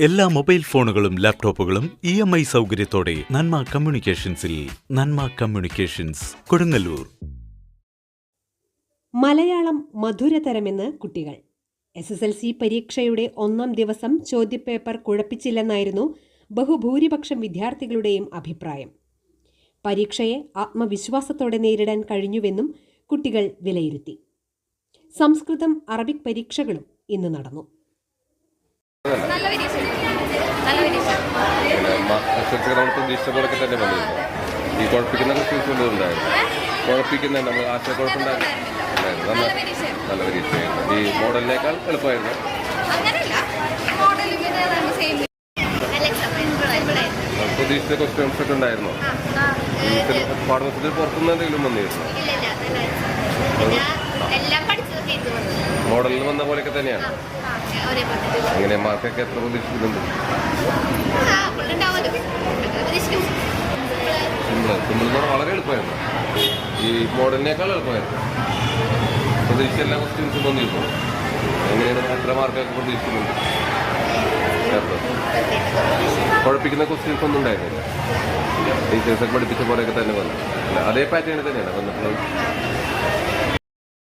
എല്ലാ മൊബൈൽ ഫോണുകളും ലാപ്ടോപ്പുകളും ഇ എം ഐ സൗകര്യത്തോടെ നന്മ കമ്മ്യൂണിക്കേഷൻസിൽ നന്മ കമ്മ്യൂണിക്കേഷൻസ് കൊടുങ്ങല്ലൂർ. മലയാളം മധുരതരമെന്ന് കുട്ടികൾ. എസ് എസ് എൽ സി പരീക്ഷയുടെ ഒന്നാം ദിവസം ചോദ്യപേപ്പർ കുഴപ്പിച്ചില്ലെന്നായിരുന്നു ബഹുഭൂരിപക്ഷം വിദ്യാർത്ഥികളുടെയും അഭിപ്രായം. പരീക്ഷയെ ആത്മവിശ്വാസത്തോടെ നേരിടാൻ കഴിഞ്ഞുവെന്നും കുട്ടികൾ വിലയിരുത്തി. സംസ്കൃതം അറബിക് പരീക്ഷകളും ഇന്ന് നടന്നു. നല്ല പരീക്ഷ നല്ല പരീക്ഷ റിസൾട്ട് നമ്മൾ പ്രതീക്ഷിച്ച പോലൊക്കെ തന്നെ വന്നിരുന്നു ഈ കുഴപ്പിക്കുന്ന ഉണ്ടായിരുന്നു കുഴപ്പിക്കുന്ന നമ്മൾ ആശയക്കുഴപ്പമുണ്ടായിരുന്നു. നല്ല നല്ല പരീക്ഷയായിരുന്നു ഈ മോഡലിനേക്കാൾ എളുപ്പമായിരുന്നു. പ്രതീക്ഷിച്ച ക്വസ്റ്റ്യൻസ് ഒക്കെ ഉണ്ടായിരുന്നോ. പാഠപുസ്തകത്തിൽ പുറത്തുനിന്ന് എന്തെങ്കിലും വന്നിരുന്നു? മോഡലിൽ വന്ന പോലെയൊക്കെ തന്നെയാണ്. അങ്ങനെ മാർക്കൊക്കെ എത്ര പ്രതീക്ഷിക്കുന്നുണ്ട്? സിമ്പിൾ സിമ്പിൾ എന്ന് വളരെ എളുപ്പമായിരുന്നു. ഈ മോഡലിനേക്കാൾ എളുപ്പമായിരുന്നു. പ്രതീക്ഷിച്ച എല്ലാ ക്വസ്റ്റ്യൻസും വന്നിരുന്നു. എങ്ങനെയാണ് എത്ര മാർക്കൊക്കെ പ്രതീക്ഷിക്കുന്നുണ്ട്? കുഴപ്പിക്കുന്ന ക്വസ്റ്റ്യൻസ് ഒന്നും ഉണ്ടായിരുന്നില്ല. ടീച്ചേഴ്സൊക്കെ പഠിപ്പിച്ച പോലെയൊക്കെ തന്നെ വന്നു. അതേ പാറ്റേണിൽ തന്നെയാണ് വന്നിട്ടുള്ളത്